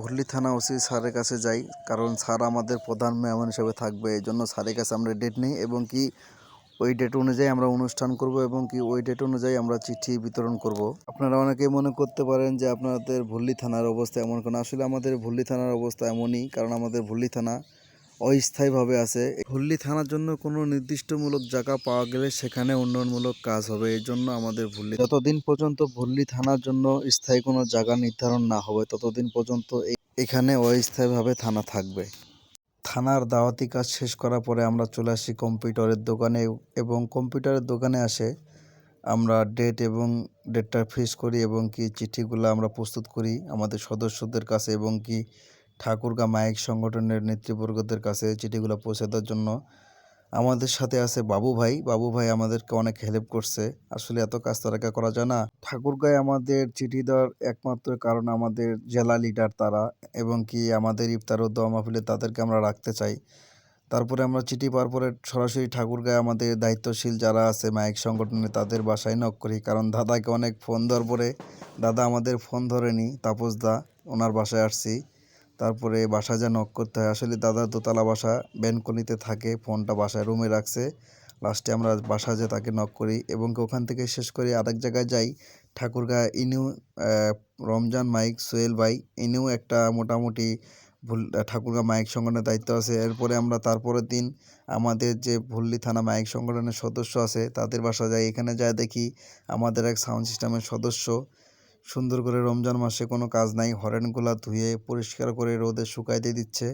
ভুল্লি থানা ওসি স্যারের কাছে যাই, কারণ স্যার আমাদের প্রধান মেহমান হিসেবে থাকবে এই জন্য স্যারের কাছে আমরা ডেট নিই এবং কি ওই ডেট অনুযায়ী আমরা অনুষ্ঠান করব এবং কি ওই ডেট অনুযায়ী আমরা চিঠি বিতরণ করব। আপনারা অনেকেই মনে করতে পারেন যে আপনাদের ভুল্লি থানার অবস্থা এমন কোনো? আসলে আমাদের ভুল্লি থানার অবস্থা এমনই, কারণ আমাদের ভুল্লি থানা অস্থায়ীভাবে আছে। ভুল্লি থানার জন্য কোনো নির্দিষ্টমূলক জায়গা পাওয়া গেলে সেখানে উন্নয়নমূলক কাজ হবে। এই জন্য আমাদের ভুল্লি যতদিন পর্যন্ত ভুল্লি থানার জন্য স্থায়ী কোনো জায়গা নির্ধারণ না হবে, ততদিন পর্যন্ত এখানে অস্থায়ীভাবে থানা থাকবে। থানার দাওয়াতি কাজ শেষ করার পরে আমরা চলে আসি কম্পিউটারের দোকানে এবং কম্পিউটারের দোকানে আসে আমরা ডেট এবং ডেটটা ফিক্স করি এবং কি চিঠিগুলো আমরা প্রস্তুত করি আমাদের সদস্যদের কাছে এবং কি ঠাকুরগা মাইক সংগঠনের নেতৃবর্গদের কাছে চিঠিগুলো পৌঁছে দেওয়ার জন্য আমাদের সাথে আছে বাবু ভাই। বাবু ভাই আমাদেরকে অনেক হেল্প করছে। আসলে এত কাজ তো করা যায় না। ঠাকুরগাঁয় আমাদের চিঠি দেওয়ার একমাত্র কারণ আমাদের জেলা লিডার তারা এবং কি আমাদের ইফতার ও দোয়া মাহফিলে তাদেরকে আমরা রাখতে চাই। তারপরে আমরা চিঠি পাওয়ার পরে সরাসরি ঠাকুরগাঁয় আমাদের দায়িত্বশীল যারা আছে মাইক সংগঠনে তাদের বাসায় নক করি। কারণ দাদাকে অনেক ফোন দেওয়ার পরে দাদা আমাদের ফোন ধরেনি। তাপস দা, ওনার বাসায় আসছি। তারপরে বাসা যা নক করতে হয়। আসলে দাদা দোতলা বাসা ব্যানকনিতে থাকে ফোনটা বাসায় রুমে রাখছে। লাস্টে আমরা বাসা যে তাকে নক করি এবং ওখান থেকে শেষ করে আরেক জায়গায় যাই ঠাকুরগাঁ আহ, রমজান মাইক সোহেল ভাই ইনিও একটা মোটামুটি ভুল ঠাকুরগাঁ মাইক সংগঠনের দায়িত্ব আছে। এরপরে আমরা তারপরের দিন আমাদের যে ভুল্লি থানা মাইক সংগঠনের সদস্য আছে তাদের বাসা যাই। এখানে যায় দেখি আমাদের এক সাউন্ড সিস্টেমের সদস্য সুন্দর করে রমজান মাসে কোনো কাজ নাই, হরেনগুলা ধুয়ে পরিষ্কার করে রোদে শুকাইতে দিচ্ছে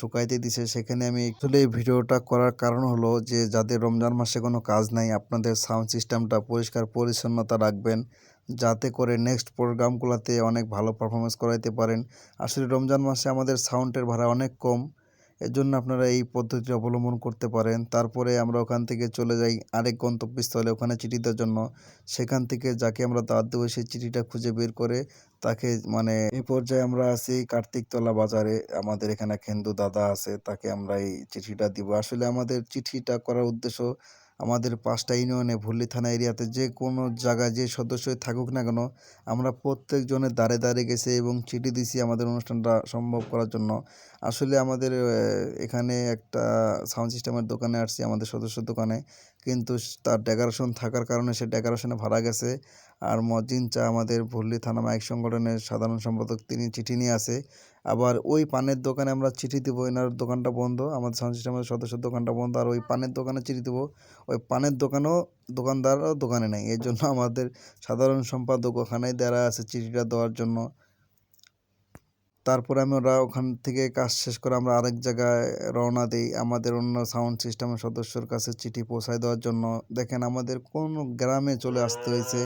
শুকাইতে দিছে। সেখানে আমি আসলে এই ভিডিওটা করার কারণ হলো যে, যাদের রমজান মাসে কোনো কাজ নাই, আপনাদের সাউন্ড সিস্টেমটা পরিষ্কার পরিচ্ছন্নতা রাখবেন, যাতে করে নেক্সট প্রোগ্রামগুলোতে অনেক ভালো পারফরমেন্স করাইতে পারেন। আসলে রমজান মাসে আমাদের সাউন্ডের ভাড়া অনেক কম এর জন্য আপনারা এই পদ্ধতি অবলম্বন করতে পারেন। তারপরে আমরা ওখান থেকে চলে যাই আরেক গন্তব্যস্থলে ওখানে চিঠি দেওয়ার জন্য। সেখান থেকে যাকে আমরা দাঁত দেবো সেই চিঠিটা খুঁজে বের করে তাকে মানে এই পর্যায়ে আমরা আছি কার্তিকতলা বাজারে। আমাদের এখানে হিন্দু দাদা আছে, তাকে আমরা এই চিঠিটা দিব। আসলে আমাদের চিঠিটা করার উদ্দেশ্য আমাদের পাঁচটা ইউনিয়নে, ভুল্লি থানা এরিয়াতে যে কোনো জায়গায় যে সদস্যই থাকুক না কেন, আমরা প্রত্যেকজনের দ্বারে দ্বারে গেছে এবং চিঠি দিছি আমাদের অনুষ্ঠানটা সম্ভব করার জন্য। আসলে আমাদের এখানে একটা সাউন্ড সিস্টেমের দোকানে আসছি, আমাদের সদস্যর দোকানে। কিন্তু তার ডেকোরেশন থাকার কারণে সে ডেকোরেশনে ভাড়া গেছে। আর মজিন চা আমাদের ভুল্লি থানা মাইক সংগঠনের সাধারণ সম্পাদক, তিনি চিঠি নিয়ে আসে আবার ওই পানের দোকানে আমরা চিঠি দেবো, এনার দোকানটা বন্ধ, আমাদের সাউন্ড সিস্টেমের সদস্যের দোকানটা বন্ধ, আর ওই পানের দোকানে চিঠি দেবো। ওই পানের দোকানও দোকানদারও দোকানে নেই। এর জন্য আমাদের সাধারণ সম্পাদক ওখানেই দাঁড়া আছে চিঠিটা দেওয়ার জন্য। তারপরে আমরা ওখান থেকে কাজ শেষ করে আমরা আরেক জায়গায় রওনা দিই। আমাদের অন্য সাউন্ড সিস্টেমের সদস্যর কাছে চিঠি পৌঁছায় দেওয়ার জন্য। দেখেন, আমাদের কোন গ্রামে চলে আসতে হয়েছে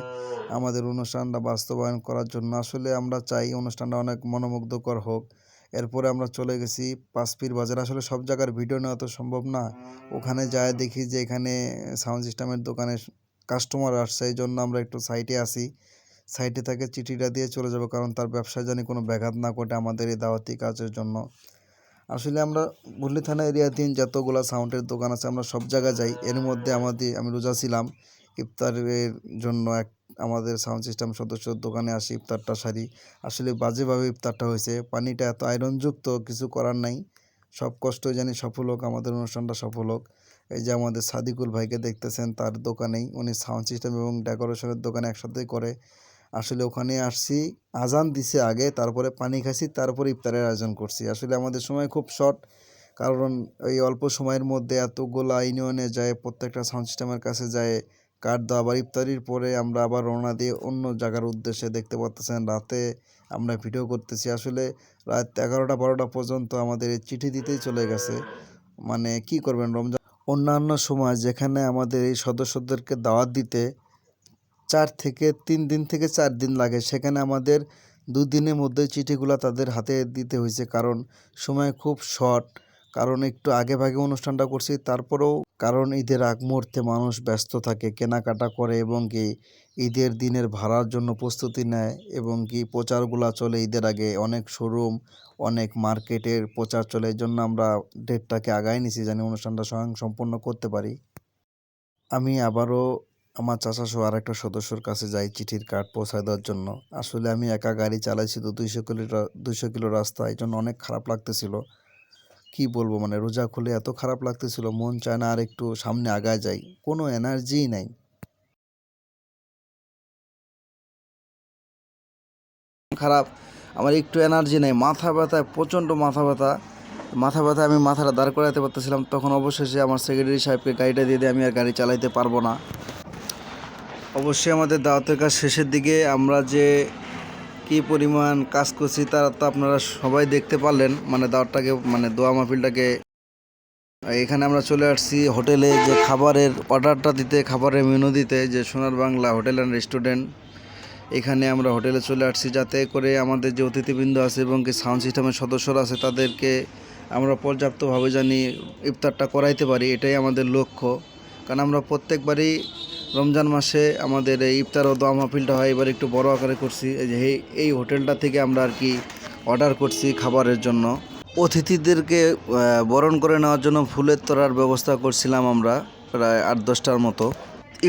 আমাদের অনুষ্ঠানটা বাস্তবায়ন করার জন্য। আসলে আমরা চাই অনুষ্ঠানটা অনেক মনোমুগ্ধকর হোক। এরপরে আমরা চলে গেছি পাঁচপির বাজার। আসলে সব জায়গার ভিডিও নেওয়া তো সম্ভব না। ওখানে যায় দেখি যে এখানে সাউন্ড সিস্টেমের দোকানে কাস্টমার আসছে, এই জন্য আমরা একটু সাইটে আসি সাইটে তাকে চিঠিটা দিয়ে চলে যাব, কারণ তার ব্যবসায় জানি কোনো ব্যাঘাত না ঘটে আমাদের এই দাওয়াতি কাজের জন্য। আসলে আমরা বুল্লি থানা এরিয়াধীন যতগুলো সাউন্ডের দোকান আছে, আমরা সব জায়গায় যাই। এর মধ্যে আমাদের, আমি রোজা ছিলাম, ইফতারের জন্য এক আমাদের সাউন্ড সিস্টেম সদস্যর দোকানে আসি ইফতারটা সারি। আসলে বাজেভাবে ইফতারটা হয়েছে, পানিটা এত আয়রনযুক্ত, কিছু করার নাই। সব কষ্টই জানি সফল হোক, আমাদের অনুষ্ঠানটা সফল হোক। এই যে আমাদের সাদিকুল ভাইকে দেখতেছেন, তার দোকানেই উনি সাউন্ড সিস্টেম এবং ডেকোরেশনের দোকানে একসাথেই করে। আসলে ওখানে আসছি, আজান দিছে আগে, তারপরে পানি খাইছি, তারপরে ইফতারের আয়োজন করছি। আসলে আমাদের সময় খুব শর্ট কারণ এই অল্প সময়ের মধ্যে এতগুলা ইউনিয়নে যায়, প্রত্যেকটা সাউন্ড সিস্টেমের কাছে যায় কার্ড দেওয়া আবার ইফতারির পরে আমরা আবার রওনা দিয়ে অন্য জায়গার উদ্দেশ্যে দেখতে পাচ্তেছেন রাতে আমরা ভিডিও করতেছি। আসলে রাত এগারোটা বারোটা পর্যন্ত আমাদের চিঠি দিতেই চলে গেছে। মানে কি করবেন, রমজান অন্যান্য সময় যেখানে আমাদের এই সদস্যদেরকে দাওয়াত দিতে চার থেকে তিন দিন থেকে চার দিন লাগে। সেখানে আমাদের দুদিনের মধ্যে চিঠিগুলো তাদের হাতে দিতে হয়েছে। কারণ সময় খুব শর্ট কারণ একটু আগে ভাগে অনুষ্ঠানটা করছি, তারপরেও কারণ ঈদের আগ মুহূর্তে মানুষ ব্যস্ত থাকে, কেনাকাটা করে এবং কি ঈদের দিনের ভাড়ার জন্য প্রস্তুতি নেয় এবং কি প্রচারগুলা চলে ঈদের আগে। অনেক শোরুম অনেক মার্কেটের প্রচার চলে, এই জন্য আমরা ডেটটাকে আগায় নিছি, জানি অনুষ্ঠানটা স্বয়ং সম্পূর্ণ করতে পারি। আমি আবারও আমার চাচা সহ আরেকটা সদস্যর কাছে যাই চিঠির কার্ড পৌঁছায় দেওয়ার জন্য। আসলে আমি একা গাড়ি চালাইছি তো দুইশো কিলো দুইশো কিলো রাস্তা, এই জন্য অনেক খারাপ লাগতেছিল। কি বলব মানে রোজা খুলে এত খারাপ লাগতেছিল, মন চায় না আর একটু সামনে আগায় যাই। কোনো এনার্জিই নাই। খারাপ, আমার একটু এনার্জি নেই। মাথা ব্যথায়, প্রচণ্ড মাথা ব্যথা। মাথা ব্যথা আমি মাথাটা দাঁড় করাতে পারতেছিলাম, তখন অবশেষে আমার সেক্রেটারি সাহেবকে গাড়িটা দিয়ে দিয়ে আমি আর গাড়ি চালাইতে পারব না। অবশ্যই আমাদের দাওয়াতের কাজ শেষের দিকে আমরা যে কি পরিমাণ কাজ করছি তারা তো আপনারা সবাই দেখতে পারলেন মানে দাওয়াতটাকে মানে দোয়া মাহফিলটাকে। এখানে আমরা চলে আসছি হোটেলে যে খাবারের অর্ডারটা দিতে, খাবারের মেনু দিতে, যে সোনার বাংলা হোটেল অ্যান্ড রেস্টুরেন্ট। এখানে আমরা হোটেলে চলে আসছি যাতে করে আমাদের যে অতিথিবৃন্দ আছে এবং কি সাউন্ড সিস্টেমের সদস্যরা আছে, তাদেরকে আমরা পর্যাপ্তভাবে জানি ইফতারটা করাইতে পারি, এটাই আমাদের লক্ষ্য। কারণ আমরা প্রত্যেকবারই রমজান মাসে আমাদের এই ইফতার ও দোয়া মাহফিলটা হয়, এবার একটু বড় আকারে করছি। এই যে এই- হোটেলটা থেকে আমরা আর কি অর্ডার করছি খাবারের জন্য। অতিথিদেরকে বরণ করে নেওয়ার জন্য ফুলের তোড়ার ব্যবস্থা করছিলাম আমরা, প্রায় আট দশটার মতো।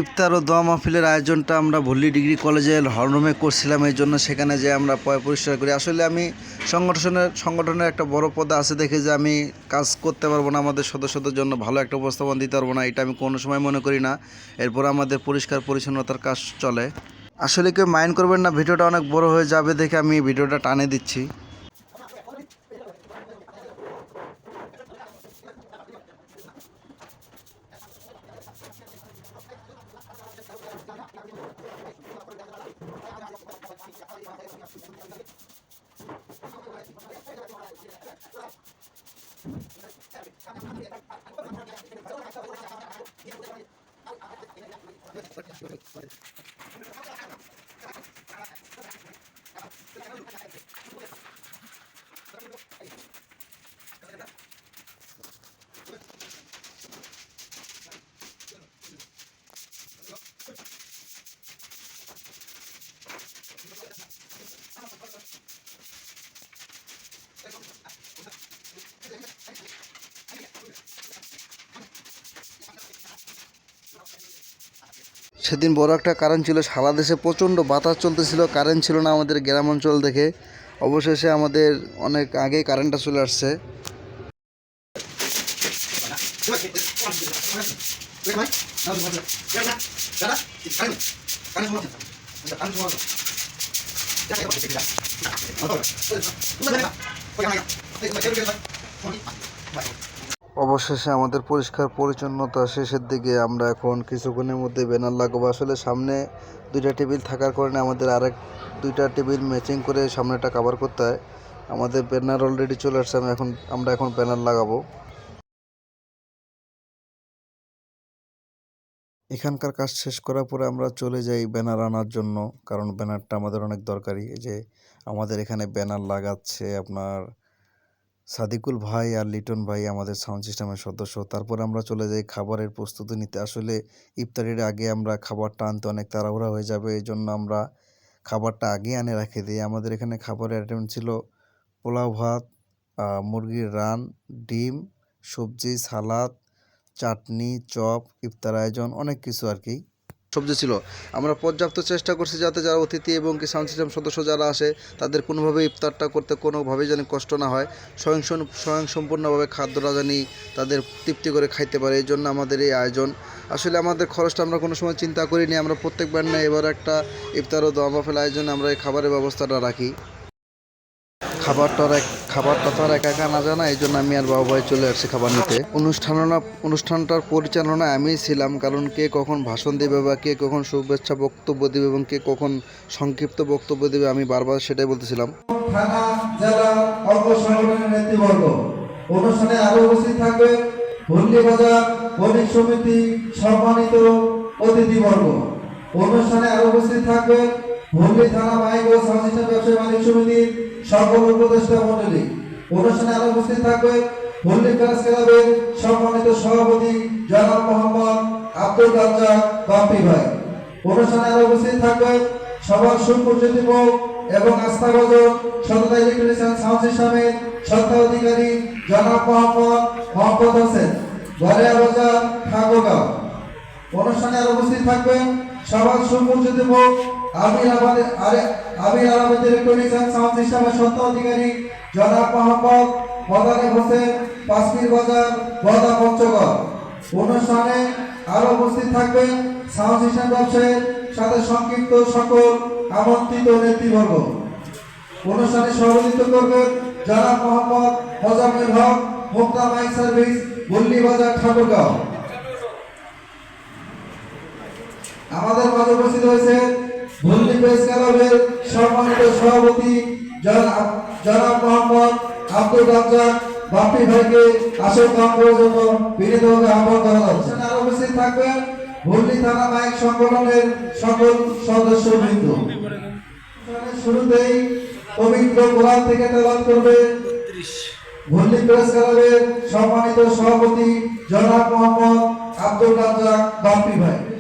ইফতার ও দোয়া মাহফিলের আয়োজনটা আমরা ভল্লি ডিগ্রি কলেজের হলরুমে করছিলাম, এই জন্য সেখানে যে আমরা পয় পরিষ্কার করি। আসলে আমি সংগঠনের সংগঠনের একটা বড় পদে আছে দেখে যে আমি কাজ করতে পারব না, আমাদের সদস্যদের জন্য ভালো একটা উপস্থাপন দিতে পারব না, এটা আমি কোনো সময় মনে করি না। এরপর আমাদের পরিষ্কার পরিচ্ছন্নতার কাজ চলে। আসলে কেউ মাইন্ড করবেন না, ভিডিওটা অনেক বড় হয়ে যাবে দেখে আমি ভিডিওটা টানে দিচ্ছি। সেদিন বড় একটা কারেন্ট ছিল, সারা দেশে প্রচণ্ড বাতাস চলতেছিল কারেন্ট ছিল না আমাদের গ্রাম অঞ্চল দেখে। অবশেষে আমাদের অনেক আগেই কারেন্টটা চলে আসছে। অবশেষে আমাদের পরিষ্কার পরিচ্ছন্নতা শেষের দিকে আমরা এখন কিছুক্ষণের মধ্যে ব্যানার লাগাবো। আসলে সামনে দুইটা টেবিল থাকার কারণে আমাদের আরেক দুইটা টেবিল ম্যাচিং করে সামনেটা কভার করতে হয়। আমাদের ব্যানার অলরেডি চলে আসছে, আমি এখন আমরা এখন ব্যানার লাগাবো। এখানকার কাজ শেষ করার পরে আমরা চলে যাই ব্যানার আনার জন্য, কারণ ব্যানারটা আমাদের অনেক দরকারি। যে আমাদের এখানে ব্যানার লাগাচ্ছে আপনার সাদিকুল ভাই আর লিটন ভাই আমাদের সাউন্ড সিস্টেমের সদস্য। তারপর আমরা চলে যাই খাবারের প্রস্তুতি নিতে। আসলে ইফতারির আগে আমরা খাবারটা আনতে অনেক তাড়াহুড়া হয়ে যাবে এই জন্য আমরা খাবারটা আগে আনে রেখে দিই। আমাদের এখানে খাবারের আইটেম ছিল পোলাও ভাত মুরগির রান, ডিম, সবজি, সালাদ, চাটনি, চপ, ইফতার আয়োজন, অনেক কিছু আর কি সবজি ছিল। আমরা পর্যাপ্ত চেষ্টা করছি যাতে যারা অতিথি এবং কি সাউন্ড সিস্টেম সদস্য যারা আসে, তাদের কোনোভাবে ইফতারটা করতে কোনোভাবেই যেন কষ্ট না হয়। স্বয়ং স্বয়ং সম্পূর্ণভাবে খাদ্যটা জানি তাদের তৃপ্তি করে খাইতে পারে এই জন্য আমাদের এই আয়োজন। আসলে আমাদের খরচটা আমরা কোনো সময় চিন্তা করিনি, আমরা প্রত্যেকবার না এবার একটা ইফতার ও দোয়া মাহফিল আয়োজনে আমরা এই খাবারের ব্যবস্থাটা রাখি। খাবারটা খাবারটা তো আর একা একা না জানা এই জন্য আমি আর বাবা ভাই চলে আসছি খাবার নিতে। অনুষ্ঠাননা অনুষ্ঠানটার পরিচালনায় আমিই ছিলাম, কারণ কে কখন ভাষণ দেবে বা কে কখন শুভেচ্ছা বক্তব্য দেবে এবং কে কখন সংক্ষিপ্ত বক্তব্য দেবে, আমি বারবার সেটাই বলতেছিলাম। অনুষ্ঠানে সম্মানিত অতিথিবর্গ। অনুষ্ঠানে আরও উপস্থিত থাকবে হুল্লি থানা মাইক ও সংশ্লিষ্ট ব্যবসায়ী মালিক সমিতির সকল উপদেষ্টা মন্ডলী। অনুষ্ঠানে আরও উপস্থিত থাকবে হুল্লি প্রেস ক্লাবের সম্মানিত সভাপতি জনাব মোহাম্মদ আব্দুল রাজ্জাক বাপ্পি ভাই। অনুষ্ঠানে আরও উপস্থিত থাকবে সবার সুপ্রতিপক এবং আস্থাভাজন সততা ইলেকট্রিশিয়ান সাউন্ড সিস্টেমের সত্তা অধিকারী জনাব মোহাম্মদ মোহাম্মদ হোসেন, গড়িয়া বাজার, ঠাকুরগাঁও। অনুষ্ঠানে আরও উপস্থিত থাকবেন সবার সুপরিচিত মুখ আমির আবাদ আরে আহমেদ ইলেকট্রনিক্স অ্যান্ড সাউন্ড সিস্টেমের সত্য অধিকারী জনাব মোহাম্মদ মদানি হোসেন পাঁচমির বাজার বদা পঞ্চগড়। অনুষ্ঠানে আরও উপস্থিত থাকবেন সাউন্ড সিস্টেম ব্যবসায়ীর সাথে সংক্ষিপ্ত সকল আমন্ত্রিত নেতৃবর্গ। অনুষ্ঠানে সভাপতিত্ব করবেন জনাব মোহাম্মদ মোজাম্মেল হক মুক্তা মাইক সার্ভিস বল্লী বাজার, ঠাকুরগাঁও। আমাদের মাঝে উপস্থিত হয়েছে বল্লী প্রেস ক্লাবের সম্মানিত সভাপতি জনাব মোহাম্মদ আব্দুল রাজ্জাক বাপি ভাইকে আসন গ্রহণ করার জন্য বিনীতভাবে আহ্বান করা যাচ্ছে আরও উপস্থিত থাকবেন বল্লী থানা মাইক সংগঠনের সকল সদস্যবৃন্দ। অনুষ্ঠানের শুরুতেই পবিত্র কোরআন থেকে তেলাওয়াত করবে ভল্লি প্রেস ক্লাবের সম্মানিত সভাপতি জনাব মোহাম্মদ আব্দুল রাজ্জাক, বাপ্পি ভাই।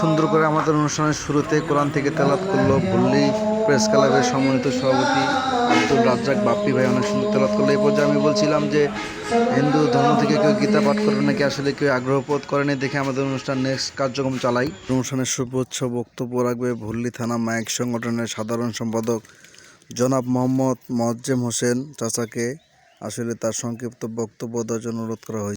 সুন্দর করে আমাদের অনুষ্ঠানের শুরুতে কোরআন থেকে তেলাত করল ভল্লি প্রেস ক্লাবের সম্মানিত সভাপতি আব্দুল রাজ্জাক বাপ্পি ভাই অনেক সুন্দর তেলাত করল। এই পর্যায়ে আমি বলছিলাম যে, হিন্দু ধর্ম থেকে কেউ গীতা পাঠ করবে নাকি? আসলে কেউ আগ্রহ বোধ করেনি দেখে আমাদের অনুষ্ঠান নেক্সট কার্যক্রম চালাই। অনুষ্ঠানের শুভেচ্ছা বক্তব্য রাখবে ভল্লি থানা মাইক সংগঠনের সাধারণ সম্পাদক জনাব মোহাম্মদ মোয়াজ্জেম হোসেন চাচাকে। আসলে তার সংক্ষিপ্ত বক্তব্য দেওয়ার জন্য অনুরোধ করা হয়েছে।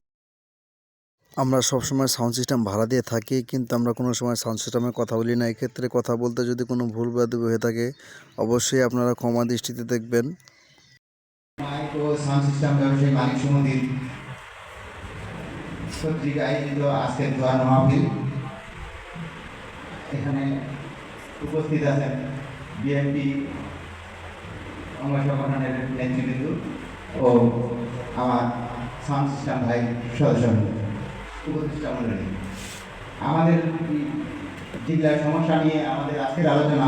আমরা সবসময় সাউন্ড সিস্টেম ভাড়া দিয়ে থাকি, কিন্তু আমরা কোনো সময় সাউন্ড সিস্টেমে কথা বলি না। এক্ষেত্রে কথা বলতে যদি কোনো ভুল বাদব হয়ে থাকে, অবশ্যই আপনারা ক্ষমা দৃষ্টিতে দেখবেন। ও আমার সাউন্ড সিস্টেম ভাই সদস্য। উপদেষ্টা মন্ডলী আমাদের জেলার সমস্যা নিয়ে আমাদের আজকের আলোচনা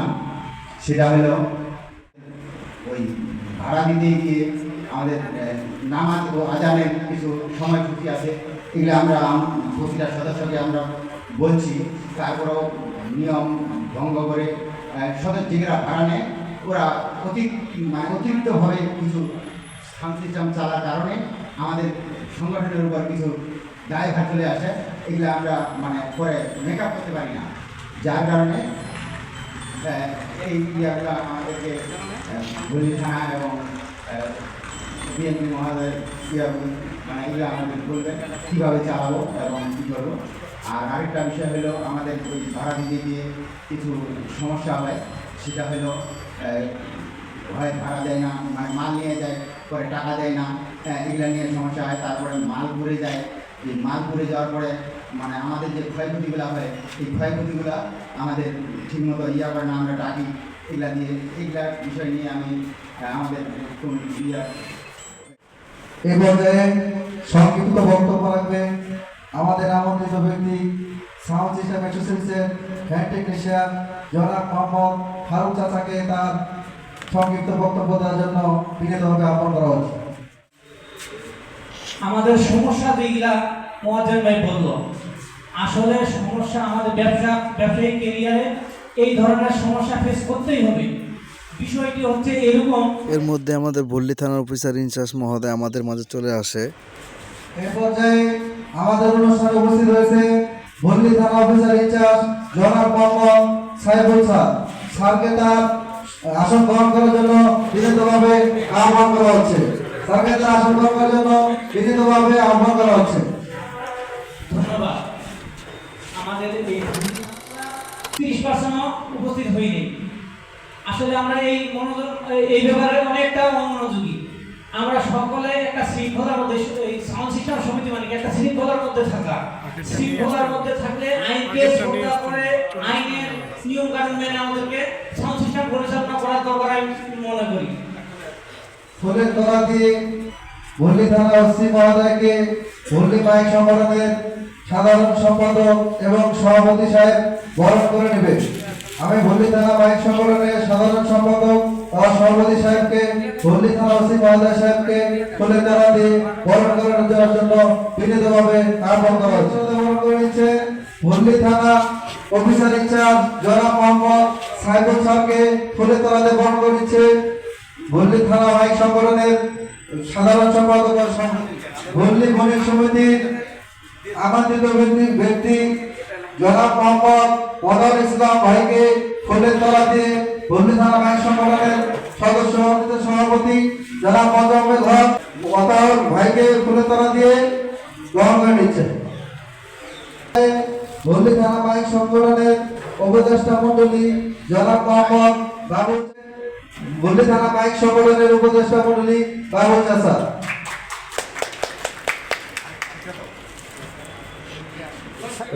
সেটা হলো ওই ভাড়া দিতে গিয়ে আমাদের নামাজ ও আজানের কিছু সময়সূচি আছে এগুলো আমরা আম- প্রতিটা সদস্যকে আমরা বলছি। তারপরেও নিয়ম ভঙ্গ করে আহ, সদস্যরা ভাড়া নেয় ওরা অতি মানে অতিরিক্তভাবে কিছু সাউন্ড সিস্টেম চালার কারণে আমাদের সংগঠনের উপর কিছু দায়ভার চলে আসে, এগুলো আমরা মানে পরে মেকআপ করতে পারি না। যার কারণে এই ইয়াগুলো আমাদেরকে গুলি থানা এবং বিএনপি মহোদয় ইয়া মানে এগুলো আমাদের বলবেন কীভাবে চালাবো এবং কী করব। আর আরেকটা বিষয় হলো, আমাদের ওই ভাড়া দিতে গিয়ে কিছু সমস্যা হয়, সেটা হলো হয় ভাড়া দেয় না মানে মাল নিয়ে যায়। পরে টাকা দেয় না এগুলো নিয়ে সমস্যা হয়, তারপরে মাল ঘুরে যায়। এই মাল ঘুরে যাওয়ার পরে মানে আমাদের যে ক্ষয়ক্ষতিগুলো হয়, এই ক্ষয়ক্ষতিগুলো আমাদের ঠিকমতো ইয়া করে না, আমরা ডাকি এগুলা দিয়ে। এগুলা বিষয় নিয়ে আমি আমাদের ইয়া এই পর্যায়ে সংক্ষিপ্ত বক্তব্য রাখবেন আমাদের আমন্ত্রিত ব্যক্তি, সাউন্ড সিস্টেম অ্যাসোসিয়েশনের হ্যান্ড টেকনিশিয়ান জনাব মোহাম্মদ ফারুক চাচাকে তার সংক্ষিপ্ত বক্তব্য দেওয়ার জন্য বিনীতভাবে আহ্বান করা হচ্ছে। আমাদের সমস্যা যেগুলা মহাজন ভাই বলল আসলে সমস্যা আমাদের ব্যবসা ব্যবসায়িক কেরিয়ারে এই ধরনের সমস্যা ফেস করতেই হবে। বিষয়টি হচ্ছে এরকম। এর মধ্যে আমাদের ভল্লি থানার অফিসার ইনচার্জ মহোদয় আমাদের মাঝে চলে আসে। এই পর্যায়ে আমাদের অনুষ্ঠানে উপস্থিত হয়েছে ভল্লি থানা অফিসার ইনচার্জ জনাব মোহাম্মদ সাহেবুল স্যার। স্যারকে তার আসন গ্রহণ করার জন্য বিনীতভাবে আহ্বান করা হচ্ছে। স্যারকে তার আসন গ্রহণ করার জন্য বিনীতভাবে আহ্বান করা হচ্ছে। ধন্যবাদ। আমাদের তিরিশ পার্সেন্টও উপস্থিত হয়নি। আসলে আমরা এই মনোযোগ, এই ব্যাপারে অনেকটা অমনোযোগী আমরা সকলে একটা শৃঙ্খলার মধ্যে, এই সাউন্ড সিস্টেম সমিতি মানে একটা শৃঙ্খলার মধ্যে থাকা। শৃঙ্খলার মধ্যে থাকলে আইনকে শ্রদ্ধা করে আইনের নিয়ম কানুন মেনে আমাদেরকে সাউন্ড পরিচালনা করার দরকার আমি মনে করি। ফুলের তোলা দিয়ে ভল্লি থানা ওসি মহোদয়কে ভল্লি মাইক সংগঠনের সাধারণ সম্পাদক এবং সভাপতি সাহেব বরণ করে নেবে? আমি ভল্লি থানা মাইক সংগঠনের সাধারণ সম্পাদক সভাপতি সাহেবকে ভল্লি থানা ওসি মহোদয় সাহেবকে ফুলের তোলা দিয়ে বরণ করে দেওয়ার জন্য বিনীতভাবে আহ্বান করা হচ্ছে বরণ করে নিচ্ছে ভল্লি থানা অফিসার ইনচার্জ জনাব মোহাম্মদ সাইবুল স্যারকে ফুলের তোলাতে বরণ করে নিচ্ছে থানা মাইক সংগঠনের সাধারণ সম্পাদক ভল্লি বণিক সমিতির আমন্ত্রিত ব্যক্তি ব্যক্তি জনাব মোহাম্মদ মদার ইসলাম ভাইকে ফুলের তলা ভল্লি থানা মাইক সংগঠনের সদস্য, সভাপতি, জনাব মজামেদ হক মতাহর ভাইকে ফুলের তলা দিয়ে গ্রহণ করে নিচ্ছে। ভল্লি থানা মাইক সংগঠনের উপদেষ্টা মন্ডলী জনাব মোহাম্মদ বাবু ভল্লি থানা মাইক সংগঠনের উপদেষ্টা মন্ডলী বাবু চাষা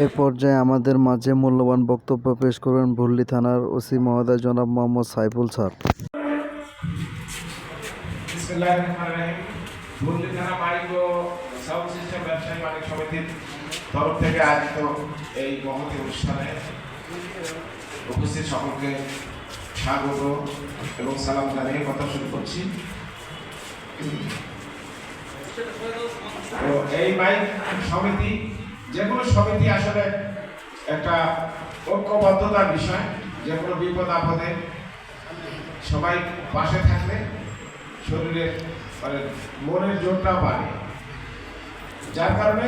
এ পর্যায়ে আমাদের মাঝে মূল্যবান বক্তব্য পেশ করবেন ভুল্লি থানার ওসি মহোদয় জনাব মোহাম্মদ সাইফুল স্যার। তরফ থেকে আয়োজিত এই মহতি অনুষ্ঠানে উপস্থিত সকলকে স্বাগত এবং সালাম জানিয়ে কথা শুরু করছি। এই মাইক সমিতি যে কোনো সমিতি আসলে একটা ঐক্যবদ্ধতার বিষয় যে কোনো বিপদ আপদে সবাই পাশে থাকলে শরীরের মানে মনের জোরটা বাড়ে। যার কারণে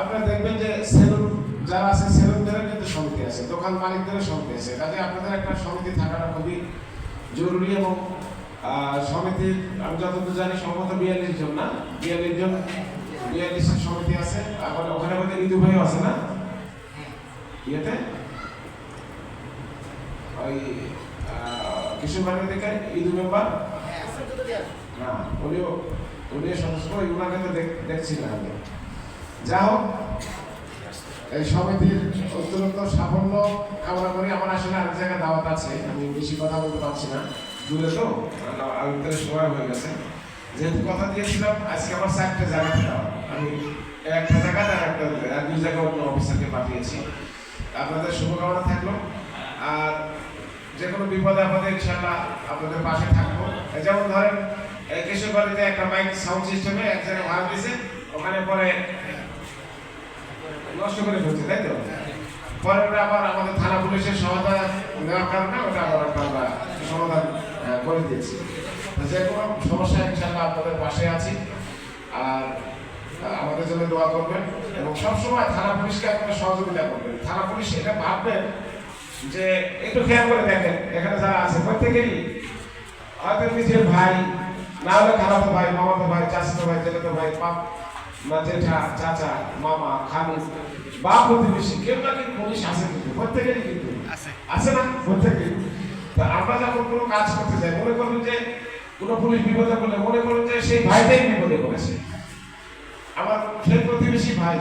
আপনারা দেখবেন যে সেলুন যারা আছে, সেলুনদেরও কিন্তু সমিতি আছে, দোকান মালিকদেরও সমিতি আছে। কাজে আপনাদের একটা সমিতি থাকাটা খুবই জরুরি এবং সমিতির, আমি যতদূর জানি সম্ভবত বিয়াল্লিশ জন না? বিয়াল্লিশ জন বিয়াল্লিশের সমিতি আছে, আবার ওখানে আমাদের ইদু ভাইও আছে না? ইয়েতে? ওই কিশোর বাড়ি থেকে ইদু মেম্বার না, উনিও সদস্য ওই উনাকে তো দেখ- দেখছি না আমি। যা হোক, এই সমিতির অত্যন্ত সাফল্য কামনা করি। আমার আসলে আরেক জায়গায় দাওয়াত আছে, আমি বেশি কথা বলতে পারছি না। দূরে তো তো সময় হয়ে গেছে। যেহেতু কথা দিয়েছিলাম, আজকে আমার চারটে জায়গাতে দাওয়া আমি একটা জায়গা আর একটা আর দুই জায়গায় অন্য অফিসারকে পাঠিয়েছি। আপনাদের শুভকামনা থাকল। আর যে কোনো বিপদে আপদে ইনশাল্লাহ আপনাদের পাশে থাকব। যেমন ধরেন, এই কেশববাড়িতে একটা মাইক সাউন্ড সিস্টেমে এক জায়গায় ভাড়া দিয়েছে, ওখানে পরে নষ্ট করে ফেলছে, তাই তো? পরে ওটা আবার আমাদের থানা পুলিশের সহায়তা নেওয়ার কারণে ওটা আবার আমরা সমাধান করে দিয়েছি। যে কোনো সমস্যা ইনশাল্লাহ আপনাদের পাশে আছি। আর আমাদের জন্য দোয়া করবেন এবং সবসময় থানা পুলিশকে আপনারা সহযোগিতা করবেন। থানা পুলিশ এটা ভাববেন যে একটু খেয়াল করে দেখেন এখানে যারা আছে প্রত্যেকেরই হয়তো নিজের ভাই না হলে খালাতো ভাই মামাতো ভাই চাচাতো ভাই জেঠাতো ভাই বাপ না জেঠা চাচা মামা খালু বা প্রতিবেশী কেউ না কেউ পুলিশ আছে কিন্তু প্রত্যেকেরই কিন্তু। আছে। না? প্রত্যেকেরই। তা আমরা যখন কোনো কাজ করতে যাই মনে করুন যে কোনো পুলিশ বিপদে বলে মনে করুন যে সেই ভাইটাই বিপদে পড়েছে। আমার সেই প্রতিবেশী ভাই,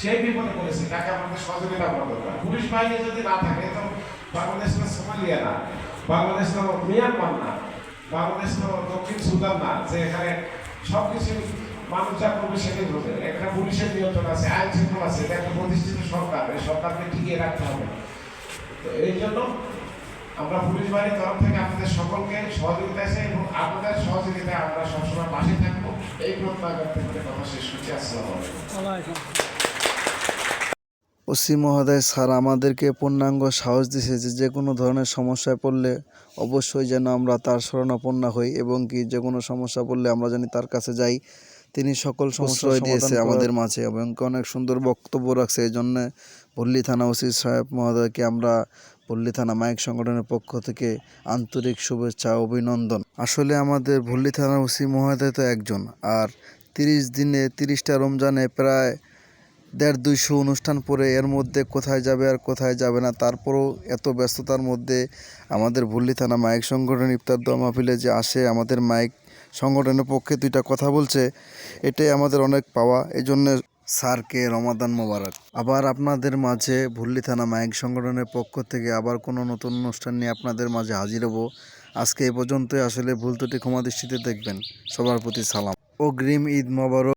সেই বিপদে পড়েছে, তাকে আমাদের সহযোগিতা করা দরকার। পুলিশ বাহিনী যদি না থাকে, তো বাংলাদেশ তো সোমালিয়া না, বাংলাদেশ না মিয়ানমার না, বাংলাদেশ না দক্ষিণ সুদান না, যে এখানে সব কিছু মানুষ যা করবে সেটাই হবে একটা পুলিশের নিয়ন্ত্রণ আছে, আইন শৃঙ্খলা আছে, এটা একটা প্রতিষ্ঠিত সরকার, এই সরকারকে টিকিয়ে রাখতে হবে। তো এই জন্য আমরা পুলিশ বাহিনীর তরফ থেকে আপনাদের সকলকে সহযোগিতা আছে এবং আপনাদের সহযোগিতায় আমরা সবসময় পাশে থাকব। এই প্রত্যাঘাত থেকে কথা শেষ করছি। আসসালামু ওসি মহোদয় স্যার আমাদেরকে পূর্ণাঙ্গ সাহস দিছে যে যে কোনো ধরনের সমস্যায় পড়লে অবশ্যই যেন আমরা তার শরণাপন্ন হই এবং কি যে কোনো সমস্যা পড়লে আমরা জানি তার কাছে যাই। তিনি সকল সমস্যা দিয়েছে আমাদের মাঝে। এবং অনেক সুন্দর বক্তব্য রাখছে। এই জন্য পল্লী থানা ওসি সাহেব মহোদয়কে আমরা পল্লী থানা মাইক সংগঠনের পক্ষ থেকে আন্তরিক শুভেচ্ছা অভিনন্দন। আসলে আমাদের ভল্লি থানা ওসি মহোদয় তো একজন, আর তিরিশ দিনে তিরিশটা রমজানে প্রায় দেড় দুইশো অনুষ্ঠান পরে এর মধ্যে কোথায় যাবে আর কোথায় যাবে না, তারপরও এত ব্যস্ততার মধ্যে আমাদের ভুল্লি থানা মাইক সংগঠন ইফতার দোয়া মাহফিলে যে আসে, আমাদের মাইক সংগঠনের পক্ষে দুইটা কথা বলছে, এটাই আমাদের অনেক পাওয়া। এই জন্য স্যারকে রমাদান মোবারক। আবার আপনাদের মাঝে ভুল্লি থানা মাইক সংগঠনের পক্ষ থেকে আবার কোনো নতুন অনুষ্ঠান নিয়ে আপনাদের মাঝে হাজির হব। আজকে এ পর্যন্তই। আসলে ভুল ত্রুটি ক্ষমা দৃষ্টিতে দেখবেন। সবার প্রতি সালাম। অগ্রিম ঈদ মোবারক।